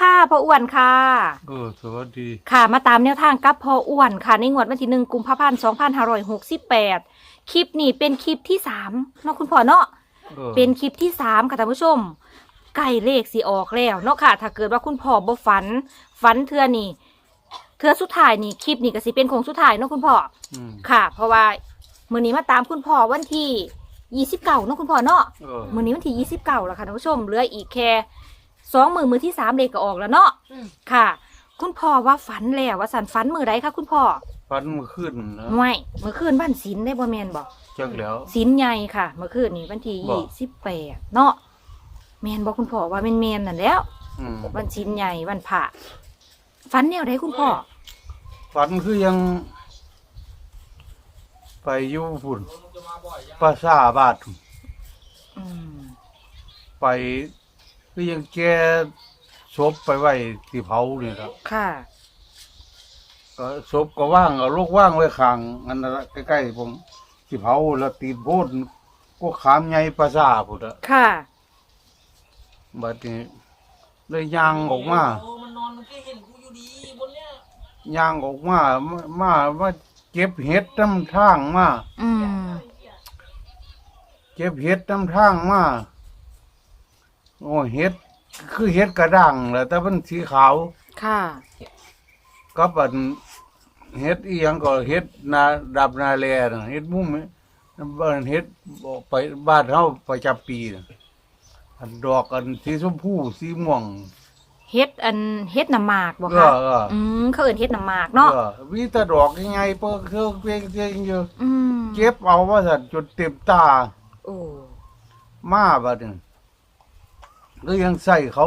ค่ะพ่ออ้วนค่ะ เออสวัสดี ค่ะมาตามแนวทางกับพ่ออ้วนค่ะ ในงวดวันที่หนึ่งกุมภาพันธ์สองพันห้าร้อยหกสิบแปดคลิปนี้เป็นคลิปที่สามเนาะคุณพ่อเนาะออเป็นคลิปที่สามค่ะท่านผู้ชมใกล้เลขสีออกแล้วเนาะค่ะ ถ้าเกิดว่าคุณพ่อบ่ฝัน ฝันเทื่อนี่เทื่อสุดท้ายนี่คลิปนี้ก็สิเป็นของสุดท้ายเนาะคุณพ่อ อืมค่ะ เพราะว่ามื้อนี้มาตามคุณพ่อวันที่ยี่สิบเก้าเนาะคุณพ่อเนาะเออมื้อนี้วันที่ยี่สิบเก้าแล้วค่ะท่านผู้ชมเหลืออีกแค่ สองมือมือที่สามเลขก็ออกแล้วเนาะอืม ค่ะ คุณพ่อว่าฝันแล้วว่าสันฝันมือใดคะคุณพ่อฟันมือขึ้นนะไม่เมื่อคืนวันศีลได้บ่แมนบอกจักแล้วศีลใหญ่ค่ะ เมื่อคืนนี้วันที่บ่ ยี่สิบแปดเนาะแมนบอกคุณพ่อว่าแมนแมนนั่นแหล้ว อืมวันศีลใหญ่วันพระฝันแนวใดคุณพ่อฟันคือยัง ไปอยู่ฝุ่นปราสาทบาท อืมไป คือยังแกศพไปไว้ที่เผาเนี่ยครับค่ะ ก็ศพก็ว่างเอาลูกว่างไว้ข้างอันนั้นละใกล้ๆผมที่เผาแล้วตีนโพดก็ขามใหญ่ปราสาทพุ่นอะค่ะ บัดนี้เลยย่างออกมาโอ้มันนอนมันก็เห็นกูอยู่ดีบนเนี้ยย่างออกมามามามาเก็บเห็ดน้ำทางมา อืม เก็บเห็ดน้ำทางมา โอ้เห็ด คือเห็ดกระด้างแหละแต่มันสีขาวค่ะกับอันเห็ดอีหยังก็เห็ดนาดับนาแลนะเห็ดมุ้มนี่บ้านเห็ดไปบ้านเฮาประจำปีนะอันดอกอันสีชมพูสีม่วง เฮ็ดอันเฮ็ดน้ำหมากบ่เอคะอเออ อืมเขาเอิ้นเฮ็ดน้ำหมากเนาะเออมีแต่ดอกยังไงเปิ้งเครื่องเพียงเพียงอยู่อืมเก็บเอาว่าสันจนเต็มตาโอ้มาบัดนึง ก็ยังใส่เขา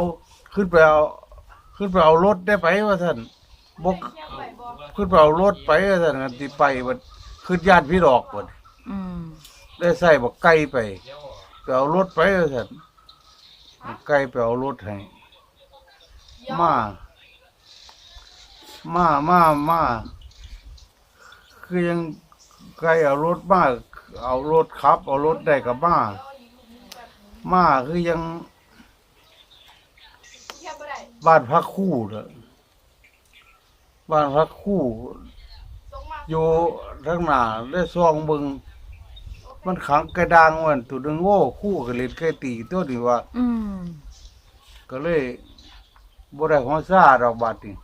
ขึ้นไปเอาขึ้นไปเอารถได้ไปว่าท่านบกขึ้นไปเอารถไปว่าท่านกันที่ไปบัดขึ้นญาติพี่ดอกบัดอืมได้ใส่บักไก่ไปไปเอารถไปว่าท่านไก่ไปเอารถให้มามามามาคือยังไก่เอารถมาเอารถขับ เอารถได้กับมามาคือยัง บ้านพักคู่เถอะบ้านพักคู่ อยู่ทั้งหน้าได้ซองเบิงมันขังกระดางวันตัวดึงโง่คู่กับเล่นไก่ตีตัวนี้ว่า อืมก็เลยบ่ได้ของซาดอกบาดนี่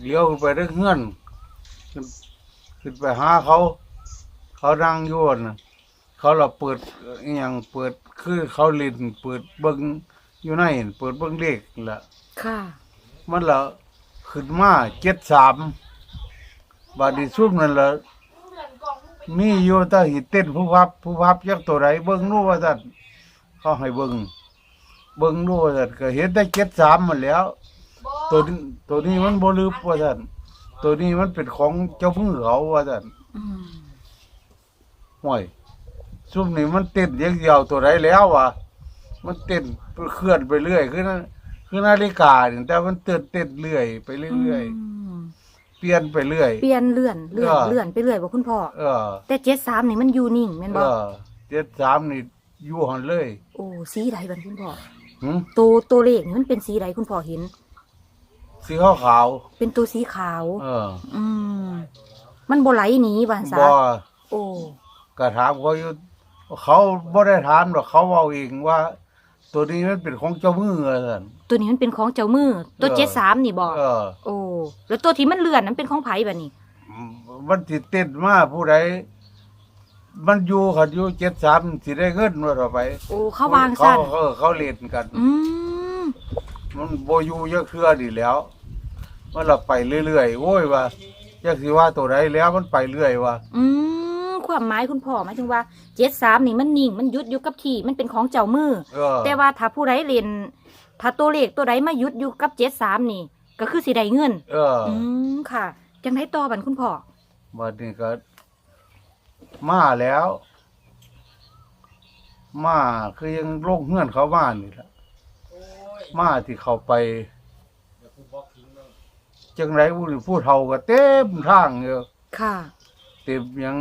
เลี้ยวขึ้นไปได้เฮือนขึ้นขึ้นไปหาเขา เขานั่งอยู่น่ะเขาเราเปิดอหย่างเปิดคือเขาเล่นเปิดเบิ่ง อยู่ในนั่นเปิดเบิ่งเลขนั่นละค่ะ มันละขึ้นมาเจ็ดสามบาดนีซุ่มนั่นละมีอยู่แตาหิเต้นผู้พับผู้พับยักตัวใดเบิ่งนู่ว่าซั่นเขาให้เบิ่งเบิ่งนู่ว่าซั่นก็เห็นได้เจ็ดสามมันแหล้ว ตัวนี้ตัวนี้มันบ่ลืบว่าซั่นตัวนี้มันเป็นของเจ้ามือเขาว่าซั่นอืมห่วยซุ่มนี่มันเต้นอย่างเดียวตัวใดแล้ววะมันเต้น เคลื่อนไปเรื่อยคือนาคือนาฬิกานี่แต่มันเต้นเต้นเรื่อยไปเรื่อยมๆเปลี่ยนไปเรื่อย เปลี่ยนเลื่อนเลื่อนเออ เลื่อนไปเรื่อยบ่คุณพ่อ เออแต่เจ็ดสามนี่มันอยู่นิ่งแม่นเอบ่อเจ็ดสามนี่อยู่หันเลยโอ้สีใดบันคุณพ่อหึตัวตัวเลขนี่มันเป็นสีใดคุณพ่อเห็น สีขาวขาวเป็นตัวสีขาว ๆเอออืมมันบ่ไหลหนีว่าหั่นซะบ่โอ้ก็ถามเขาอยู่เขาบ่ได้ถามหรอกเขาเว้าเองว่า ตัวนี้มันเป็นของเจ้ามือว่าซั่นตัวนี้มันเป็นของเจ้ามือ ตัวเออเจ็ดสามนี่บ่เออ โอ้แล้วตัวที่มันเลื่อนนั้นเป็นของไผบัดนี้ มันสิเต้นมาผู้ใดมันอยู่ขันอยู่เจ็ดสามสิได้เงินว่าต่อไปโอ้เขาวางสั้นเขาเขาเขาเล่นกัน อืมมันโบอยู่เยอะเครือดีแล้ว มันเราไปเรื่อยๆโว้ยว่าอยากสิว่าตัวใดแล้วมันไปเรื่อยว่า อืม ความหมายคุณพ่อหมายถึงว่าเจ็ดสามนี่มันนิ่งมันหยุดอยู่กับที่มันเป็นของเจ้ามือ เออแต่ว่าถ้าผู้ใดเล่นถ้าตัวเลขตัวใดมาหยุดอยู่กับเจ็ดสามนี่ ก็คือสิได้เงิน เออออืมค่ะ จังไดต่อบันคุณพ่อบัดนี้ก็ มาแล้ว มาคือยังโลกเฮือนเขาบ้านนี่แหละโอ้ยมาที่เขาไปเดี๋ยวกูบล็อกทิ้งเลยจังไรผู้นี่ผู้เฒ่าก็เต็มทางอยู่ค่ะ เต็มยัง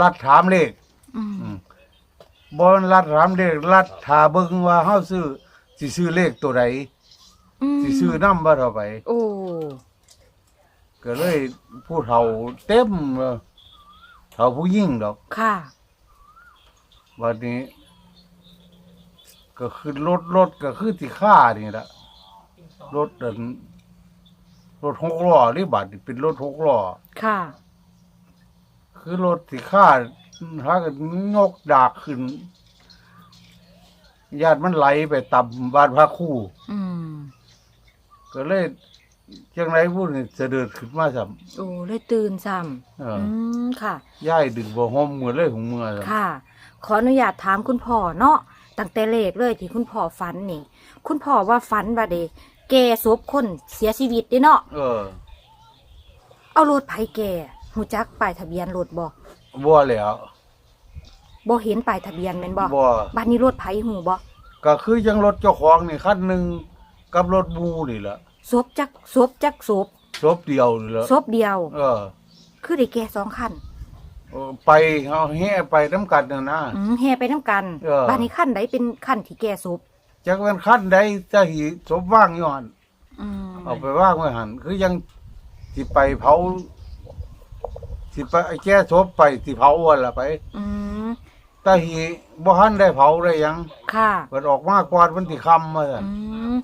รัดถามเลขอืมอืมบอลรัดถามเลขรัดถาเบิ่งว่าเฮาซื้อสิซื้อเลขตัวใดมสิซื้อน้ำบ่เท่าไป โอ้ก็เลยผู้เฒ่าเต็มเลยเฒ่าผู้ยิ่งดอกค่ะ วันนี้ ก็คือรถรถก็คือที่ค่านี่ละรถเดินรถหกล้อหรือบัดนี่เป็นรถหกล้อค่ะ คือรถที่ค่าถ้าก็งกดากขึ้น ญาติมันไหลไปต่ำบ้านพระครู่ อืมก็เลยจังไรพูดนี่เสด็จขึ้นมาสัม โอ้เลยตื่นซ้เอำออืมค่ะ ย่ายดึงบ่ห่มมือเลยของมือสัมค่ะ ขออนุญาตถามคุณพ่อเนาะตั้งแต่เลขเลยที่คุณพ่อฝันนี่ คุณพ่อว่าฝันว่าเดแกศพคนเสียชีวิตเด้เนาะเออ เอารถไผแก หูจักป้ายทะเบียนรถบ่บ่แล้วบ่เห็นป้ายทะเบียนแม่นบ่บ่บัดนี้รถไผหูบ่ก็คือยังรถเจ้าของนี่คันหนึ่งกับรถบูนี่แหละศพจักศพจักศพศพเดียวนี่แหละศพเดียว เออ คือได้แก่สองคันเออไปเอาแห่ไปน้ำกันน่ะนะอืมแห่ไปนํกันเออบัดนี้คันใดเป็นคันที่แก่ศพจักเป็นคันใดจะหีศพว่างอยู่หันอืมเอาไปว่างไว้หันคือยังสิไปเผา สิไปไอ้แก้ศพไปสิเผาวันละไปอืมแต่หีบ่ทันได้เผาได้หยังค่ะ เปิดออกมาก่อนวันที่ค่ำมาซั่นอืม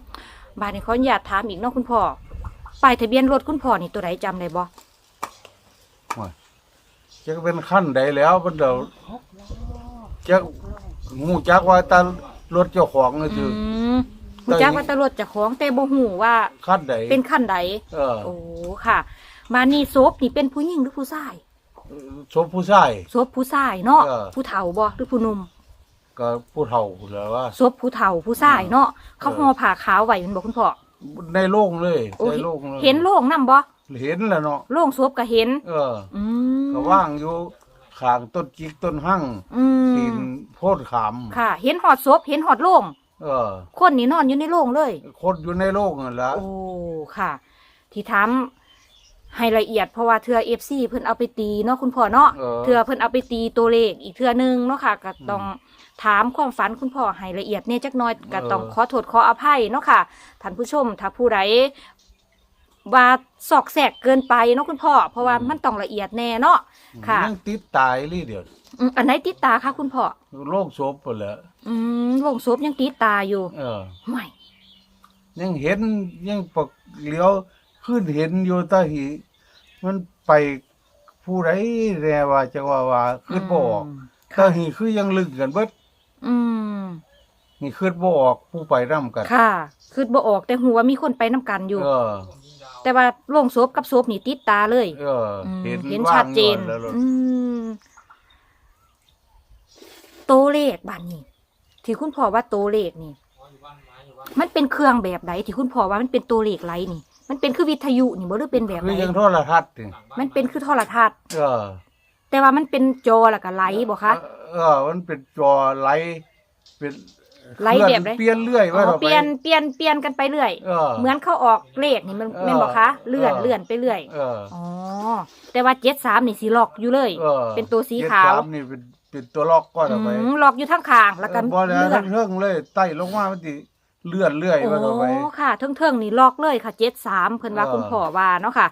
บาดนี้ขออนุญาตถามอีกเนาะคุณพ่อป้ายทะเบียนรถคุณพ่อนี่ตัวไหนจำได้บ่จักเป็นคันใดแล้วมันเดี๋ยวจักฮู้จักว่าแตารถเจ้าของก็อืคือมรู้จักว่าแตรถเจากของแต่บ่ฮู้ว่าคันใดเป็นคันใดเออ โอ้ค่ะ มานี่ศพนี่เป็นผู้หญิงหรือผู้ชายศพผู้ชาย ศพผู้ชายเนาะ เออ ผู้เฒ่าบ่หรือผู้หนุ่มก็ผู้เฒ่าแล้วว่า ศพผู้เฒ่าผู้ชายเนาะ เขาห่อผ้าขาวไว้แมันบ่คุณพ่อในโล่งเลยโอ้ในโล่งเลยเห็นโล่งนํบ่เห็นแล้วเนาะโล่งศพก็เห็น เอออืมก็ว่างอยู่ข้างต้นจิกต้นหั่งอืมตีนโพดขามค่ะ เห็นหอดศพเห็นหอดโล่งเออ คนนี่นอนอยู่ในโล่งเลย คนอยู่ในโล่งนั่นละ โอ้ ค่ะ ที่ทำ ให้ละเอียดเพราะว่าเทือเอฟซีเพิ่นเอาไปตีเนาะคุณพ่อเนาะเออ เทือเพิ่นเอาไปตีตัวเลขอีกเทือหนึงเนาะค่ะก็ต้องถามความฝันคุณพ่อให้ละเอียดเนี่ยจักหน้อยก็ต้องขอโทษขออภัยเนาะค่ะท่านผู้ชมถ้าผู้ใดว่าสอกแสกเกินไปเนาะคุณพ่อ เพราะว่ามันต้องละเอียดแน่เนาะ ค่ะ ยังติดตายเลยเดียวอืมอันไหนติดตาคะคุณพ่อโล่งศพไปแหล้วอืมวงศพยังติดตาอยู่เออ ไม่ยังเห็นยังปกเลี้ยว ขึ้นเห็นอยู่ตาหีมันไปผู้ไรแน่ว่าจะว่าว่าขึ้นบ่ออกมตาหีคือยังลึกกันเบิดอืมนี่ขึ้นบ่ออกผู้ไปนํกันค่ะคือบ่ออกแต่หัวามีคนไปน้ำกันอยู่ เออ แต่ว่าโล่งศพกับศพนี่ติดตาเลย เอออืมเห็นเห็นว่างชัดเจนอยู่แล้วล่ะอืมโตเลขบ้านนี้ ที่คุณพ่อว่าโตเลขนี่ มันเป็นเครื่องแบบไหนที่คุณพ่อว่ามันเป็นตัวเลขไรนี่ มันเป็นคือวิทยุนี่บ่หรือเป็นแบบคืไหอนยังโทรทัศน์นี่มันเป็นคือโทรทัศน์ เออแต่ว่ามันเป็นจอแล้วก็ไลท์บ่คะ เออ มันเป็นจอไลท์เป็นไลท์แบบไหน เปลี่ยนเรื่อยอ๋ว่าอต่อเปลี่ยนเปลี่ยนเปลี่ยนกันไปเรื่อย เออเหมือนเขาออกเลขนี่มันเออแม่นบ่คะ เลื่อนเออ เลื่อนไปเรื่อย เอออ๋อ แต่ว่าเจ็ดสามนี่สีล็อกอยู่เลยเออเป็นตัวสีขาว เจ็ดสมนี่เป็นเป็นตัวล็อกก็ต่อไปอืมล็อกอยู่ทั้งข้างแล้วก็บ่แล้วเลื่อทั้นงเทิงเลยไต่ลงมามันสิ เลื่อนเรื่อยโอ้ว่าต่อไปค่ะเทิงๆนี่ล็อกเลยค่ะเจ็ดสามเพิ่นว่าเออคุณพ่อว่าเนาะค่ะ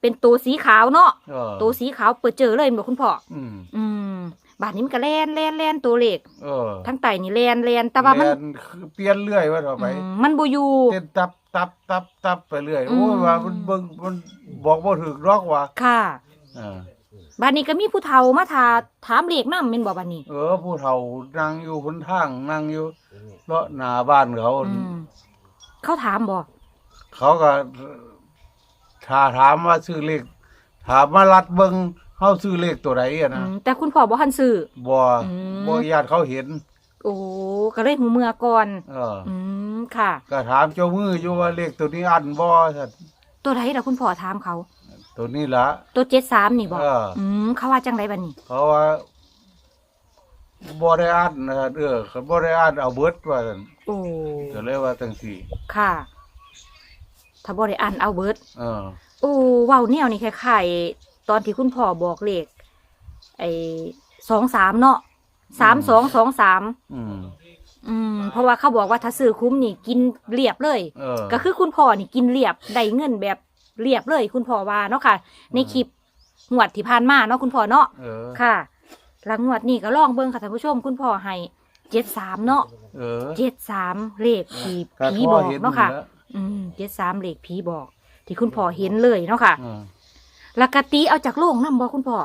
เป็นตัวสีขาวเนาะเออตัวสีขาวเปิดเจอเลยบอกคุณพ่ออืมอืมบาดนี้มันก็แล่นแล่นแล่นตัวเลขเออทั้งไตนี่แล่นแล่นแต่ว่ามันแล่คือเปลี่ยนเรื่อยว่าต่อไปอืมมันบ่อยู่เต้นตับตับตับตับไปเรื่อยอืมโอ้ยว่ามันเบิ่งมันบอกบ่ถูกหรอกว่าค่ะเออบาดนี้ก็มีผู้เฒ่ามาถาถามเลขนำแม่นบ่บาดนี้ เออผู้เฒ่านั่งอยู่หนทางนั่งอยู่ เลาะหน้าบ้านเขาอืมเขาถามบ่เขาก็ถ้าถามว่าซื้อเลขถามมารัดเบิงเฮาซื้อเลขตัวไหนอะอืนะมแต่คุณพ่อบ่ทันซื้อ บ่อืม บ่ญาติเขาเห็น โอ้ก็เลยหูเมื่อก่อนเอออืมค่ะ ก็ถามเจ้ามืออยู่ว่าเลขตัวนี้อันบ่ซั่นตัวไหนล่ะคุณพ่อถามเขา ตัวนี้ละ ตัวเจ็ดสามนี่บอกเอออื มเขาว่าจังไรบัดนี้เขาว่า บ่ได้อันนะเออเขาบ่ได้อันเอาเบิดว่าซั่นโอ้ก็เลยว่าจังซี่ ค่ะ ถ้าบ่ได้อ่านเอาเบิด เออ โอ้เว้าแนวนี่คล้ายๆตอนที่คุณพ่อบอกเลขไอ้สองสามเนาะสามสองสองสามอืมอืม เพราะว่าเขาบอกว่าถ้าซื้อคุ้มนี่กินเรียบเลย เออ ก็คือคุณพ่อนี่กินเรียบได้เงินแบบเรียบเลย คุณพ่อว่าเนาะค่ะ ในคลิปงวดที่ผ่านมาเนาะคุณพ่อเนาะเออ ค่ะ หลังงวดนี้ก็ลองเบิ่งค่ะท่านผู้ชม คุณพ่อให้เจ็ดสามเนาะเออเจ็ดสามเลขผีก็ผีพ่บอกห็เนาะค่ะแล้วอืมเจ็ดสามเลขผีบอก ที่คุณพ่อเห็นเลยเนาะค่ะเออแล้วกะตีเอาจากโลงนำบ่คุณพ่อ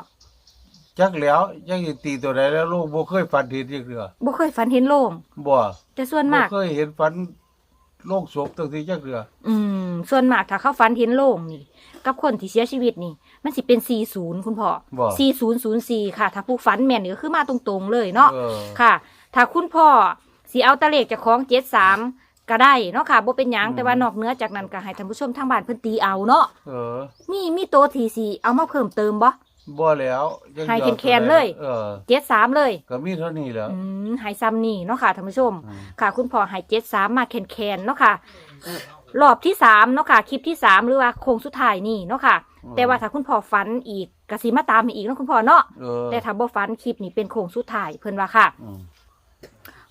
จักแล้วจักสิตีตัวใดแล้วลูกบ่เคยฝันเห็นจักเทื่อบ่เคยฝันเห็นโลงบ่แต่ส่วนบ่มากเคยเห็นฝัน โลกศพตั้งแต่จักเทื่ออืม ส่วนมากถ้าเขาฝันเห็นโลงนี่ กับคนที่เสียชีวิตนี่ มันสิเป็น 40 คุณพ่อ บ่4004 ค่ะ ถ้าผู้ฝันแม่นนี่ก็คือมาตรงๆเลยเนาะ เออค่ะ ถ้าคุณพ่อสิเอาตะเลขจากของ73ก็ได้เนาะค่ะบ่เป็นหยังอืมแต่ว่านอกเหนือจากนั้นก็ให้ท่านผู้ชมทางบ้านเพิ่นตีเอาเนาะ เออ มีมีโตวที่สิเอามาเพิ่มเติมบ่ บ่แล้วจักให้สิอาแคนๆเลย เออ73เลย ก็มีเท่านี้แหล้ว อืมให้ซ้ำนี่เนาะค่ะท่านผู้ชม อืม ค่ะ คุณพ่อให้73มาแคนๆเนาะค่ะรอบที่สามเนาะค่ะ คลิปที่สามหรือว่าโค้งสุดท้ายนี่เนาะค่ะ แต่ว่าถ้าคุณพ่อฝันอีกกสิมาตามให้อีกเนาะคุณพ่อเนาะ เออแต่ถ้าบ่ฝันคลิปนี้เป็นโค้งสุดท้ายเพิ่นว่าค่ะ อืม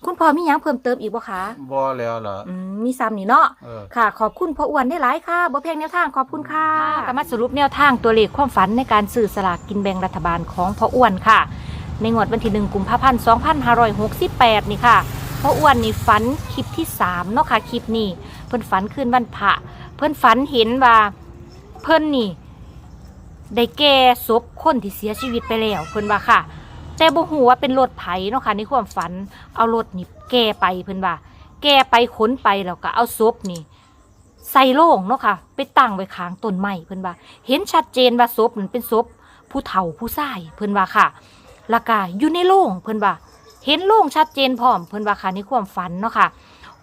คุณพ่อมีหยังเพิ่มเติมอีกบ่คะบ่แล้วล่ะอืมมีซ้ำนี่เนาะ เออ ค่ะ ขอบคุณพ่ออ้วนได้หลายค่ะบ่แพงแนวทางขอบคุณค่ะก็มาสรุปแนวทางตัวเลขความฝันในการซื้อสลากกินแบ่งรัฐบาลของพ่ออ้วนค่ะ ในงวดวันที่ 1 กุมภาพันธ์ 2568 นี่ค่ะ พ่ออ้วนนี่ฝันคลิปที่ 3 เนาะค่ะคลิปนี้ เพิ่นฝันคืนวันพระเพิ่นฝันเห็นว่าเพิ่นนี่ ได้แก่ศพคนที่เสียชีวิตไปแล้วเพิ่นว่าค่ะ แต่บ่ฮู้ว่าเป็นรถไผเนาะค่ะในความฝันเอารถนี่แก่ไปเพิ่นว่า แก่ไปขนไปแล้วก็เอาศพนี่ ใส่โล่งเนาะค่ะ ไปตั้งไว้ข้างต้นไม้เพิ่นว่า เห็นชัดเจนว่าศพนั้นเป็นศพผู้เฒ่าผู้ชายเพิ่นว่าค่ะแล้วก็อยู่ในโล่งเพิ่นว่า เห็นโล่งชัดเจนพร้อมเพิ่นว่าค่ะในความฝันเนาะค่ะ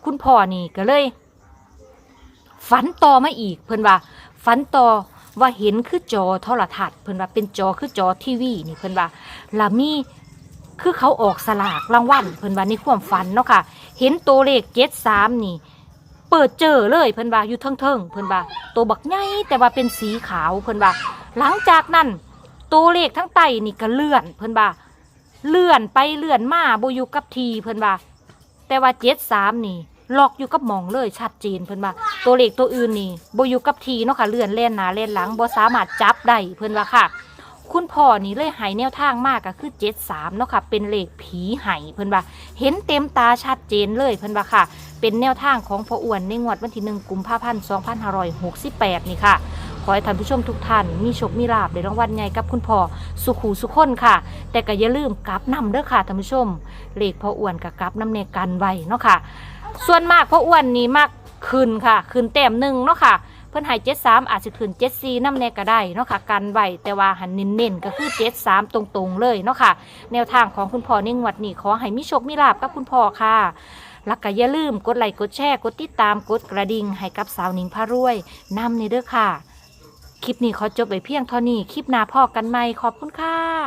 คุณพ่อนี่ก็เลย ฝันต่อมาอีกเพิ่นว่าฝันต่อ ว่าเห็นคือจอโทรทัศน์เพิ่นว่าเป็นจอคือจอทีวีนี่เพิ่นว่าล้วมีคือเขาออกสลากรางวัลเพิ่นว่าในความฝันเนาะค่ะ เห็นตัวเลขเจ็ดสามนี่ เปิดเจอเลยเพิ่นว่าอยู่เทิงๆเพิ่นว่าตัวบักใหญ่แต่ว่าเป็นสีขาวเพิ่นว่า หลังจากนั้นตัวเลขทั้งไตนี่ก็เลื่อนเพิ่นว่าเลื่อนไปเลื่อนมาบ่อยู่กับทีเพิ่นว่า แต่ว่าเจ็ดสามนี่ ล็อกอยู่กับมองเลยชัดเจนเพิ่นว่าตัวเลขตัวอื่นนี่บ่อยู่กับทีเนาะค่ะเลื่อนเล่นหนาเล่นหลังบ่สามารถจับได้เพิ่นว่าค่ะ คุณพ่อนี่เลยหายแนวทางมากก็คือเจ็ดสามเนาะค่ะเป็นเลขผีไห้เพิ่นว่า เห็นเต็มตาชัดเจนเลยเพิ่นว่าค่ะ เป็นแนวทางของพ่ออ้วนในงวดวันที่หนึ่งกุมภาพันธ์สองพันห้าร้อยหกสิบแปดนี่ค่ะขอให้ท่านผู้ชมทุกท่านมีโชคมีลาบในรางวัลใหญ่กับคุณพ่อสุขูสุขคนค่ะ แต่ก็อย่าลืมกลับนำเด้อค่ะท่านผู้ชมเลขพ่ออ้วนกับกลับน้ำเนกันไว้เนาะค่ะ ส่วนมากพ่ออ้วนนี่มักขึ้นค่ะขึ้นแต้มหนึ่งเนาะค่ะ เพิ่นให้เจ็ดสามอาจจะขึ้นเจ็ดสี่น้ำแน่ก็ได้เนาะค่ะกันไหวแต่ว่าหันเน้นๆก็คือเจ็ดสามตรงๆเลยเนาะค่ะ แนวทางของคุณพ่อในงวัดนี้ขอให้มีโชคมีลาบกับคุณพ่อค่ะแล้วก็อย่าลืมกดไลค์กดแชร์กดติดตามกดกระดิ่งให้กับสาวนิงพารวยนำในเด้อค่ะ คลิปนี้ขอจบไปเพียงเท่านี้ คลิปหน้าพ่อกันใหม่ขอบคุณค่ะ